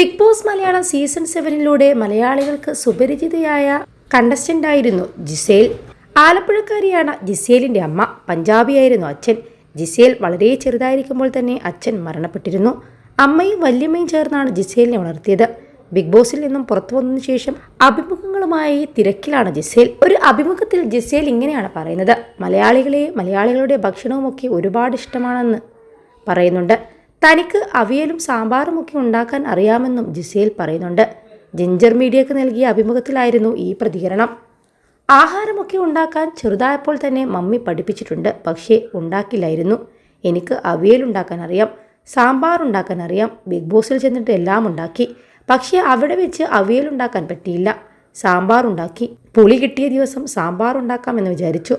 Big Boss Malayalam season സെവനിലൂടെ മലയാളികൾക്ക് സുപരിചിതയായ കണ്ടസ്റ്റന്റ് ആയിരുന്നു ജിസേൽ. ആലപ്പുഴക്കാരിയാണ് ജിസേലിന്റെ അമ്മ. പഞ്ചാബിയായിരുന്നു അച്ഛൻ. ജിസേൽ വളരെ ചെറുതായിരിക്കുമ്പോൾ തന്നെ അച്ഛൻ മരണപ്പെട്ടിരുന്നു. അമ്മയും വല്യമ്മയും ചേർന്നാണ് ജിസേലിനെ വളർത്തിയത്. ബിഗ് ബോസിൽ നിന്നും പുറത്തു വന്നതിനു ശേഷം അഭിമുഖങ്ങളുമായി തിരക്കിലാണ് ജിസേൽ. ഒരു അഭിമുഖത്തിൽ ജിസേൽ ഇങ്ങനെയാണ് പറയുന്നത്. മലയാളികളെ മലയാളികളുടെ ഭക്ഷണവുമൊക്കെ ഒരുപാട് ഇഷ്ടമാണെന്ന് പറയുന്നുണ്ട്. തനിക്ക് അവിയലും സാമ്പാറും ഒക്കെ ഉണ്ടാക്കാൻ അറിയാമെന്നും ജിസേൽ പറയുന്നുണ്ട്. ജിഞ്ചർ മീഡിയക്ക് നൽകിയ അഭിമുഖത്തിലായിരുന്നു ഈ പ്രതികരണം. ആഹാരമൊക്കെ ഉണ്ടാക്കാൻ ചെറുതായപ്പോൾ തന്നെ മമ്മി പഠിപ്പിച്ചിട്ടുണ്ട്. പക്ഷേ ഉണ്ടാക്കില്ലായിരുന്നു. എനിക്ക് അവിയൽ ഉണ്ടാക്കാൻ അറിയാം സാമ്പാർ ഉണ്ടാക്കാൻ അറിയാം ബിഗ് ബോസിൽ ചെന്നിട്ട് എല്ലാം ഉണ്ടാക്കി. പക്ഷേ അവിടെ വെച്ച് അവിയൽ ഉണ്ടാക്കാൻ പറ്റിയില്ല. സാമ്പാർ ഉണ്ടാക്കി. പുളി കിട്ടിയ ദിവസം സാമ്പാർ ഉണ്ടാക്കാമെന്ന് വിചാരിച്ചു.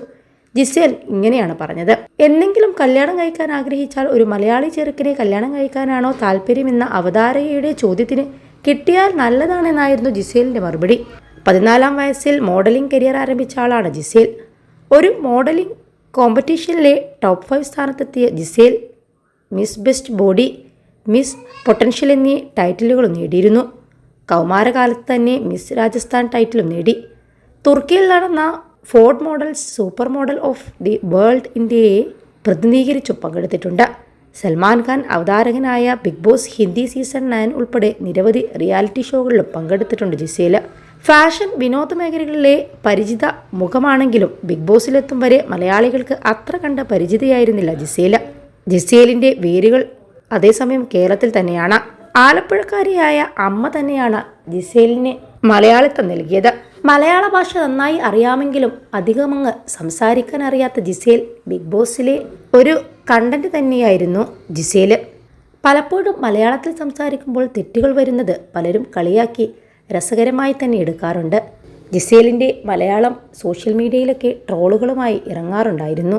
ജിസേൽ ഇങ്ങനെയാണ് പറഞ്ഞത്. എന്തെങ്കിലും കല്യാണം കഴിക്കാൻ ആഗ്രഹിച്ചാൽ ഒരു മലയാളി ചെറുക്കനെ കല്യാണം കഴിക്കാനാണോ താല്പര്യമെന്ന അവതാരകയുടെ ചോദ്യത്തിന് കിട്ടിയാൽ നല്ലതാണെന്നായിരുന്നു ജിസേലിന്റെ മറുപടി. പതിനാലാം വയസ്സിൽ മോഡലിംഗ് കരിയർ ആരംഭിച്ച ആളാണ് ജിസേൽ. ഒരു മോഡലിംഗ് കോമ്പറ്റീഷനിലെ top five സ്ഥാനത്തെത്തിയ Gisele Miss Best Body Miss Potential എന്നീ ടൈറ്റിലുകളും നേടിയിരുന്നു. കൗമാരകാലത്ത് തന്നെ മിസ് രാജസ്ഥാൻ ടൈറ്റിലും നേടി. തുർക്കിയിൽ നടന്ന Ford model super model of the world ഇന്ത്യയെ പ്രതിനിധീകരിച്ചു പങ്കെടുത്തിട്ടുണ്ട്. Salman Khan അവതാരകനായ Big Boss Hindi season nine ഉൾപ്പെടെ നിരവധി റിയാലിറ്റി ഷോകളിലും പങ്കെടുത്തിട്ടുണ്ട് ജിസേൽ. ഫാഷൻ വിനോദ മേഖലകളിലെ പരിചിത മുഖമാണെങ്കിലും ബിഗ് ബോസിലെത്തും വരെ മലയാളികൾക്ക് അത്ര കണ്ട പരിചിതയായിരുന്നില്ല ജിസേൽ. ജിസേലിന്റെ വേരുകൾ അതേസമയം കേരളത്തിൽ തന്നെയാണ്. ആലപ്പുഴക്കാരിയായ അമ്മ തന്നെയാണ് ജിസേലിന് മലയാളിത്തം നൽകിയത്. മലയാള ഭാഷ നന്നായി അറിയാമെങ്കിലും അധികമങ്ങ് സംസാരിക്കാൻ അറിയാത്ത ജിസേൽ ബിഗ് ബോസിലെ ഒരു കണ്ടന്റ് തന്നെയായിരുന്നു ജിസേൽ പലപ്പോഴും മലയാളത്തിൽ സംസാരിക്കുമ്പോൾ തെറ്റുകൾ വരുന്നത് പലരും കളിയാക്കി രസകരമായി തന്നെ എടുക്കാറുണ്ട്. ജിസേലിന്റെ മലയാളം സോഷ്യൽ മീഡിയയിലൊക്കെ ട്രോളുകളുമായി ഇറങ്ങാറുണ്ടായിരുന്നു.